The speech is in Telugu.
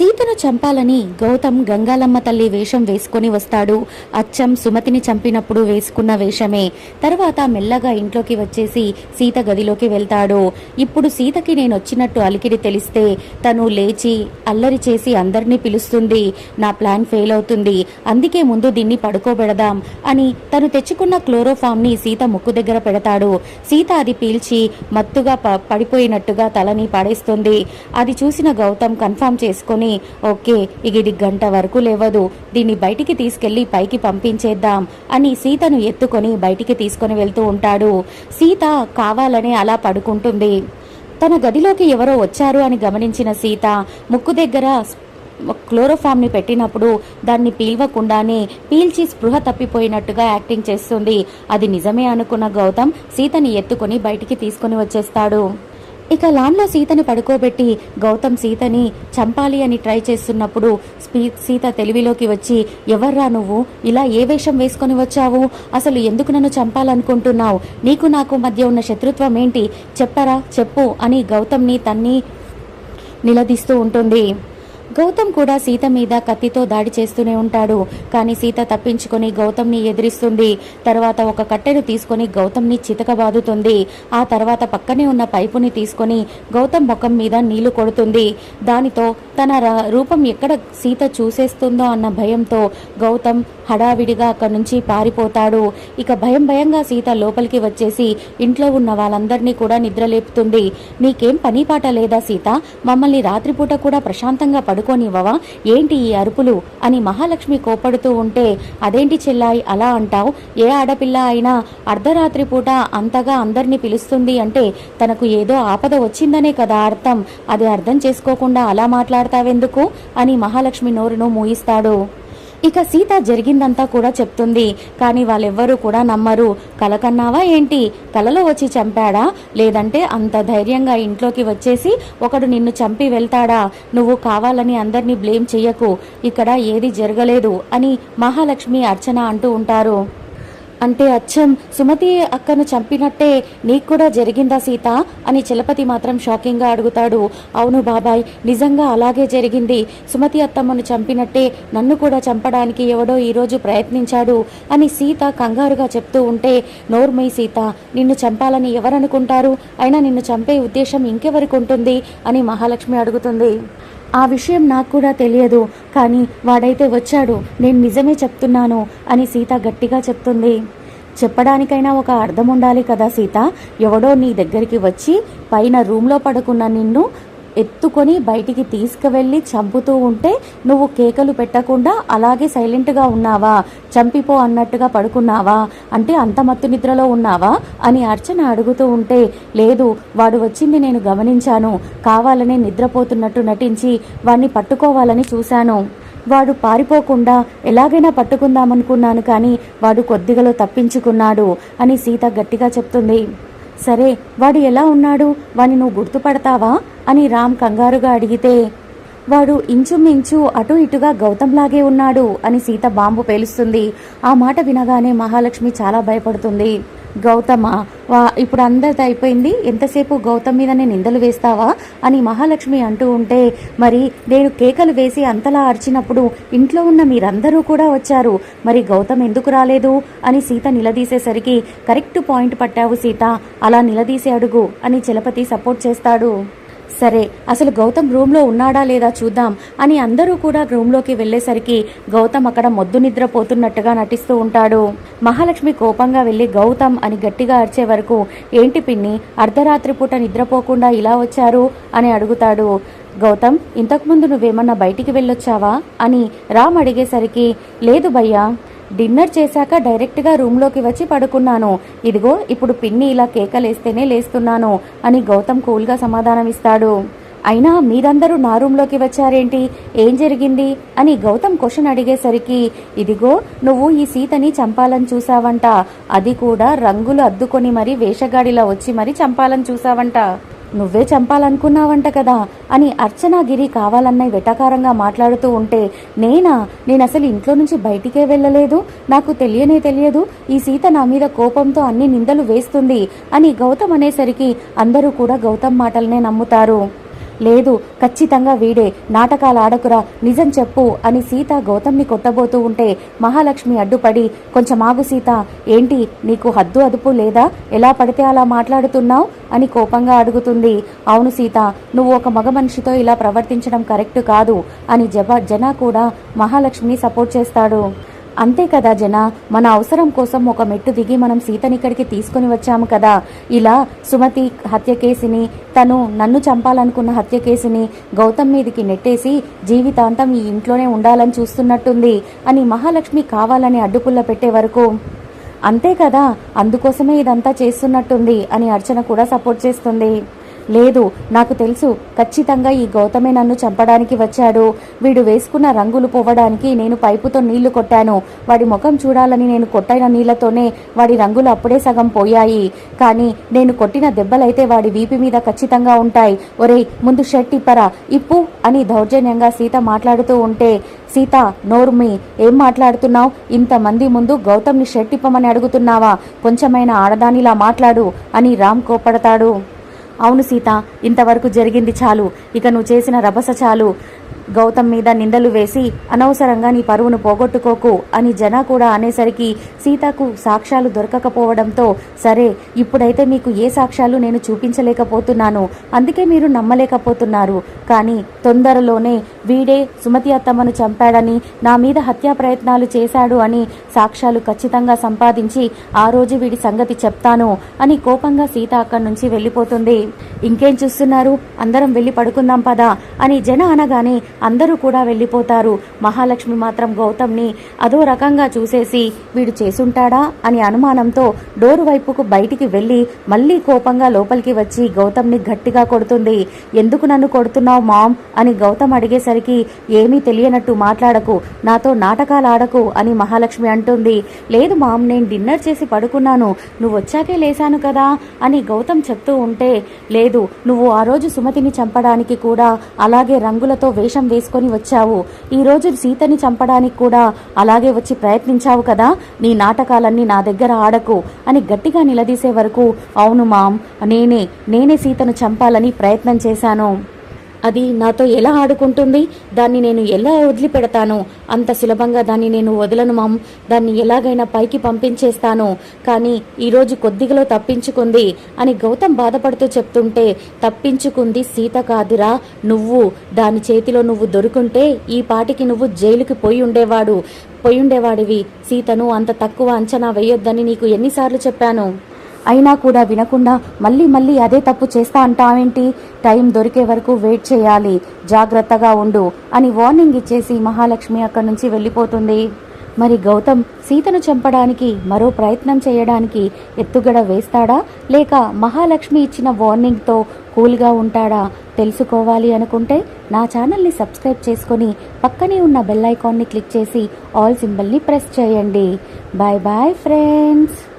ಸೀತನ సీతను చంపాలని గౌతమ్ గంగాలమ్మ తల్లి వేషం వేసుకొని వస్తాడు. అచ్చం సుమతిని చంపినప్పుడు వేసుకున్న వేషమే. తర్వాత మెల్లగా ఇంట్లోకి వచ్చేసి సీత గదిలోకి వెళ్తాడు. ఇప్పుడు సీతకి నేను వచ్చినట్టు అలికిడి తెలిస్తే తను లేచి అల్లరి చేసి అందరినీ పిలుస్తుంది. నా ప్లాన్ ఫెయిల్ అవుతుంది. అందుకే ముందు దీన్ని పడుకోబెడదాం అని తను తెచ్చుకున్న క్లోరోఫామ్ని సీత ముక్కు దగ్గర పెడతాడు. సీత అది పీల్చి మత్తుగా పడిపోయినట్టుగా తలని పడేస్తుంది. అది చూసిన గౌతమ్ కన్ఫర్మ్ చేసుకొని ఓకే ఇక ఇది గంట వరకు లేవదు. దీన్ని బయటికి తీసుకెళ్ళి పైకి పంపించేద్దాం అని సీతను ఎత్తుకొని బయటికి తీసుకొని వెళ్తూ ఉంటాడు. సీత కావాలనే అలా పడుకుంటుంది. తన గదిలోకి ఎవరో వచ్చారు అని గమనించిన సీత ముక్కు దగ్గర క్లోరోఫామ్ని పెట్టినప్పుడు దాన్ని పీల్వకుండానే పీల్చి స్పృహ తప్పిపోయినట్టుగా యాక్టింగ్ చేస్తుంది. అది నిజమే అనుకున్న గౌతమ్ సీతని ఎత్తుకొని బయటికి తీసుకొని వచ్చేస్తాడు. ఇక లాన్లో సీతని పడుకోబెట్టి గౌతమ్ సీతని చంపాలి అని ట్రై చేస్తున్నప్పుడు స్పీ- సీత తెలివిలోకి వచ్చి ఎవర్రా నువ్వు? ఇలా ఏ వేషం వేసుకొని వచ్చావు? అసలు ఎందుకు నన్ను చంపాలనుకుంటున్నావు? నీకు నాకు మధ్య ఉన్న శత్రుత్వం ఏంటి? చెప్పరా చెప్పు అని గౌతమ్ని తన్ని నిలదీస్తూ ఉంటుంది. గౌతమ్ కూడా సీత మీద కత్తితో దాడి చేస్తూనే ఉంటాడు. కానీ సీత తప్పించుకొని గౌతమ్ని ఎదిరిస్తుంది. తర్వాత ఒక కట్టెను తీసుకొని గౌతమ్ని చితకబాదుతుంది ఆ తర్వాత పక్కనే ఉన్న పైపుని తీసుకొని గౌతమ్ ముఖం మీద నీళ్ళు కొడుతుంది. దానితో తన రూపం ఎక్కడ సీత చూసేస్తుందో అన్న భయంతో గౌతమ్ హడావిడిగా అక్కడి నుంచి పారిపోతాడు. ఇక భయం భయంగా సీత లోపలికి వచ్చేసి ఇంట్లో ఉన్న వాళ్ళందరినీ కూడా నిద్రలేపుతుంది. నీకేం పని పాట లేదా సీత? మమ్మల్ని రాత్రిపూట కూడా ప్రశాంతంగా పడుకోనివ్వవా? ఏంటి ఈ అరుపులు? అని మహాలక్ష్మి కోపడుతూ ఉంటే అదేంటి చెల్లాయి అలా అంటావు? ఏ ఆడపిల్ల అయినా అర్ధరాత్రి పూట అంతగా అందరినీ పిలుస్తుంది అంటే తనకు ఏదో ఆపద వచ్చిందనే కదా అర్థం. అది అర్థం చేసుకోకుండా అలా మాట్లాడతావెందుకు? అని మహాలక్ష్మి నోరును మూయిస్తాడు. ఇక సీత జరిగిందంతా కూడా చెప్తుంది. కానీ వాళ్ళెవ్వరూ కూడా నమ్మరు. కలకన్నావా ఏంటి? కలలో వచ్చి చంపాడా? లేదంటే అంత ధైర్యంగా ఇంట్లోకి వచ్చేసి ఒకడు నిన్ను చంపి వెళ్తాడా? నువ్వు కావాలని అందరినీ బ్లేమ్ చెయ్యకు. ఇక్కడ ఏది జరగలేదు అని మహాలక్ష్మి అర్చన అంటూ ఉంటారు. అంటే అచ్చం సుమతి అక్కను చంపినట్టే నీకు కూడా జరిగిందా సీత? అని చలపతి మాత్రం షాకింగ్గా అడుగుతాడు. అవును బాబాయ్ నిజంగా అలాగే జరిగింది. సుమతి అత్తమ్మను చంపినట్టే నన్ను కూడా చంపడానికి ఎవడో ఈరోజు ప్రయత్నించాడు అని సీత కంగారుగా చెప్తూ ఉంటే నోర్మై సీత నిన్ను చంపాలని ఎవరనుకుంటారు? అయినా నిన్ను చంపే ఉద్దేశం ఇంకెవరికి ఉంటుంది? అని మహాలక్ష్మి అడుగుతుంది. ఆ విషయం నాకు కూడా తెలియదు. కానీ వాడైతే వచ్చాడు. నేను నిజమే చెప్తున్నాను అని సీత గట్టిగా చెప్తుంది. చెప్పడానికైనా ఒక అర్థం ఉండాలి కదా సీత? ఎవడో నీ దగ్గరికి వచ్చి పైన రూమ్లో పడుకున్న నిన్ను ఎత్తుకొని బయటికి తీసుకువెళ్ళి చంపుతూ ఉంటే నువ్వు కేకలు పెట్టకుండా అలాగే సైలెంట్గా ఉన్నావా? చంపిపో అన్నట్టుగా పడుకున్నావా? అంటే అంత మత్తు నిద్రలో ఉన్నావా? అని అర్చన అడుగుతూ ఉంటే లేదు వాడు వచ్చింది నేను గమనించాను. కావాలనే నిద్రపోతున్నట్టు నటించి వాణ్ణి పట్టుకోవాలని చూశాను. వాడు పారిపోకుండా ఎలాగైనా పట్టుకుందామనుకున్నాను కానీ వాడు కొద్దిగలో తప్పించుకున్నాడు అని సీత గట్టిగా చెప్తుంది. సరే వాడు ఎలా ఉన్నాడు? వాని నువ్వు గుర్తుపడతావా? అని రామ్ కంగారుగా అడిగితే వాడు ఇంచుమించు అటు ఇటుగా గౌతంలాగే ఉన్నాడు అని సీత బాంబు పేలుస్తుంది. ఆ మాట వినగానే మహాలక్ష్మి చాలా భయపడుతుంది. గౌతమ? వా ఇప్పుడు అందరిది అయిపోయింది. ఎంతసేపు గౌతమ్ మీదనే నిందలు వేస్తావా అని మహాలక్ష్మి అంటూ ఉంటే మరి నేను కేకలు వేసి అంతలా అరిచినప్పుడు ఇంట్లో ఉన్న మీరందరూ కూడా వచ్చారు. మరి గౌతమ్ ఎందుకు రాలేదు అని సీత నిలదీసేసరికి కరెక్ట్ పాయింట్ పట్టావు సీత. అలా నిలదీసి అడుగు అని చలపతి సపోర్ట్ చేస్తాడు. సరే అసలు గౌతమ్ రూమ్లో ఉన్నాడా లేదా చూద్దాం అని అందరూ కూడా రూమ్లోకి వెళ్ళేసరికి గౌతమ్ అక్కడ మొద్దు నిద్రపోతున్నట్టుగా నటిస్తూ ఉంటాడు. మహాలక్ష్మి కోపంగా వెళ్ళి గౌతమ్ అని గట్టిగా అరిచే వరకు ఏంటి పిన్ని అర్ధరాత్రి పూట నిద్రపోకుండా ఇలా వచ్చారు? అని అడుగుతాడు. గౌతమ్ ఇంతకుముందు నువ్వేమన్నా బయటికి వెళ్ళొచ్చావా? అని రామ్ అడిగేసరికి లేదు భయ్యా డిన్నర్ చేశాక డైరెక్ట్గా రూమ్లోకి వచ్చి పడుకున్నాను. ఇదిగో ఇప్పుడు పిన్ని ఇలా కేకలేస్తేనే లేస్తున్నాను అని గౌతమ్ కూల్గా సమాధానమిస్తాడు. అయినా మీరందరూ నా రూమ్లోకి వచ్చారేంటి? ఏం జరిగింది? అని గౌతమ్ క్వశ్చన్ అడిగేసరికి ఇదిగో నువ్వు ఈ సీతని చంపాలని చూసావంట అది కూడా రంగులు అద్దుకొని మరీ వేషగాడిలా వచ్చి మరీ చంపాలని చూసావంట నువ్వే చంపాలనుకున్నావంట కదా అని అర్చనాగిరి కావాలన్న వెటకారంగా మాట్లాడుతూ ఉంటే నేనా? నేను అసలు ఇంట్లో నుంచి బయటికే వెళ్ళలేదు. నాకు తెలియనే తెలియదు. ఈ సీత నా మీద కోపంతో అన్ని నిందలు వేస్తుంది అని గౌతమ్ అనేసరికి అందరూ కూడా గౌతమ్ మాటలనే నమ్ముతారు. లేదు ఖచ్చితంగా వీడే. నాటకాలు ఆడకురా నిజం చెప్పు అని సీత గౌతమ్ని కొట్టబోతూ ఉంటే మహాలక్ష్మి అడ్డుపడి కొంచెం ఆగు సీత. ఏంటి నీకు హద్దు అదుపు లేదా? ఎలా పడితే అలా మాట్లాడుతున్నావు? అని కోపంగా అడుగుతుంది. అవును సీత నువ్వు ఒక మగ మనిషితో ఇలా ప్రవర్తించడం కరెక్ట్ కాదు అని జబ జనా కూడా మహాలక్ష్మిని సపోర్ట్ చేస్తాడు. అంతే కదా జన మన అవసరం కోసం ఒక మెట్టు దిగి మనం సీతని ఇక్కడికి తీసుకొని వచ్చాము కదా. ఇలా సుమతి హత్య కేసుని తను నన్ను చంపాలనుకున్న హత్య కేసుని గౌతమ్ మీదికి నెట్టేసి జీవితాంతం ఈ ఇంట్లోనే ఉండాలని చూస్తున్నట్టుంది అని మహాలక్ష్మి కావాలని అడ్డుపుల్ల పెట్టే వరకు. అంతే కదా అందుకోసమే ఇదంతా చేస్తున్నట్టుంది అని అర్చన కూడా సపోర్ట్ చేస్తుంది. లేదు నాకు తెలుసు. ఖచ్చితంగా ఈ గౌతమే నన్ను చంపడానికి వచ్చాడు. వీడు వేసుకున్న రంగులు పోవడానికి నేను పైపుతో నీళ్ళు కొట్టాను. వాడి ముఖం చూడాలని నేను కొట్టిన నీళ్ళతోనే వాడి రంగులు అప్పుడే సగం పోయాయి. కానీ నేను కొట్టిన దెబ్బలైతే వాడి వీపు మీద ఖచ్చితంగా ఉంటాయి. ఒరేయ్ ముందు షర్ట్ ఇప్పరా? ఇప్పు అని దౌర్జన్యంగా సీత మాట్లాడుతూ ఉంటే సీత నోర్మి ఏం మాట్లాడుతున్నావు? ఇంతమంది ముందు గౌతమ్ని షర్ట్ ఇప్పమని అడుగుతున్నావా? కొంచెమైనా ఆడదానిలా మాట్లాడు అని రామ్ కోపడతాడు అవును సీత ఇంతవరకు జరిగింది చాలు. ఇక నువ్వు చేసిన రభస చాలు. గౌతమ్ మీద నిందలు వేసి అనవసరంగా నీ పరువును పోగొట్టుకోకు అని జన కూడా అనేసరికి సీతకు సాక్ష్యాలు దొరకకపోవడంతో సరే ఇప్పుడైతే మీకు ఏ సాక్ష్యాలు నేను చూపించలేకపోతున్నాను అందుకే మీరు నమ్మలేకపోతున్నారు. కానీ తొందరలోనే వీడే సుమతి అత్తమ్మను చంపాడని నా మీద హత్యా ప్రయత్నాలు చేశాడు అని సాక్ష్యాలు ఖచ్చితంగా సంపాదించి ఆ రోజు వీడి సంగతి చెప్తాను అని కోపంగా సీత అక్కడి నుంచి వెళ్ళిపోతుంది. ఇంకేం చూస్తున్నారు? అందరం వెళ్ళి పడుకుందాం పదా అని జన అనగానే అందరూ కూడా వెళ్ళిపోతారు. మహాలక్ష్మి మాత్రం గౌతమ్ని అదో రకంగా చూసేసి వీడు చేసుంటాడా అని అనుమానంతో డోరు వైపుకు బయటికి వెళ్ళి మళ్ళీ కోపంగా లోపలికి వచ్చి గౌతమ్ని గట్టిగా కొడుతుంది. ఎందుకు నన్ను కొడుతున్నావు మామ్? అని గౌతమ్ అడిగేసరికి ఏమీ తెలియనట్టు మాట్లాడకు. నాతో నాటకాలు ఆడకు అని మహాలక్ష్మి అంటుంది. లేదు మామ్ నేను డిన్నర్ చేసి పడుకున్నాను. నువ్వు వచ్చాకే లేశాను కదా అని గౌతమ్ చెప్తూ ఉంటే లేదు నువ్వు ఆ రోజు సుమతిని చంపడానికి కూడా అలాగే రంగులతో వేషం వేసుకొని వచ్చావు. ఈరోజు సీతని చంపడానికి కూడా అలాగే వచ్చి ప్రయత్నించావు కదా. నీ నాటకాలన్నీ నా దగ్గర ఆడకు అని గట్టిగా నిలదీసే వరకు అవును మామ్ నేనే నేనే సీతను చంపాలని ప్రయత్నం చేశాను. అది నాతో ఎలా ఆడుకుంటుంది? దాన్ని నేను ఎలా వదిలిపెడతాను? అంత సులభంగా దాన్ని నేను వదలను మామ్. దాన్ని ఎలాగైనా పైకి పంపించేస్తాను. కానీ ఈరోజు కొద్దిగలో తప్పించుకుంది అని గౌతమ్ బాధపడుతూ చెప్తుంటే తప్పించుకుంది సీత కాదురా. నువ్వు దాని చేతిలో నువ్వు దొరుకుంటే ఈ పాటికి నువ్వు జైలుకి పోయి ఉండేవాడు. పోయి ఉండేవాడివి. సీతను అంత తక్కువ అంచనా వేయొద్దని నీకు ఎన్నిసార్లు చెప్పాను? అయినా కూడా వినకుండా మళ్ళీ మళ్ళీ అదే తప్పు చేస్తా అంటావేంటి? టైం దొరికే వరకు వెయిట్ చేయాలి. జాగ్రత్తగా ఉండు అని వార్నింగ్ ఇచ్చేసి మహాలక్ష్మి అక్కడి నుంచి వెళ్ళిపోతుంది. మరి గౌతమ్ సీతను చంపడానికి మరో ప్రయత్నం చేయడానికి ఎత్తుగడ వేస్తాడా? లేక మహాలక్ష్మి ఇచ్చిన వార్నింగ్తో కూల్గా ఉంటాడా? తెలుసుకోవాలి అనుకుంటే నా ఛానల్ని సబ్స్క్రైబ్ చేసుకొని పక్కనే ఉన్న బెల్ ఐకాన్ని క్లిక్ చేసి ఆల్ సింబల్ని ప్రెస్ చేయండి. Bye bye friends.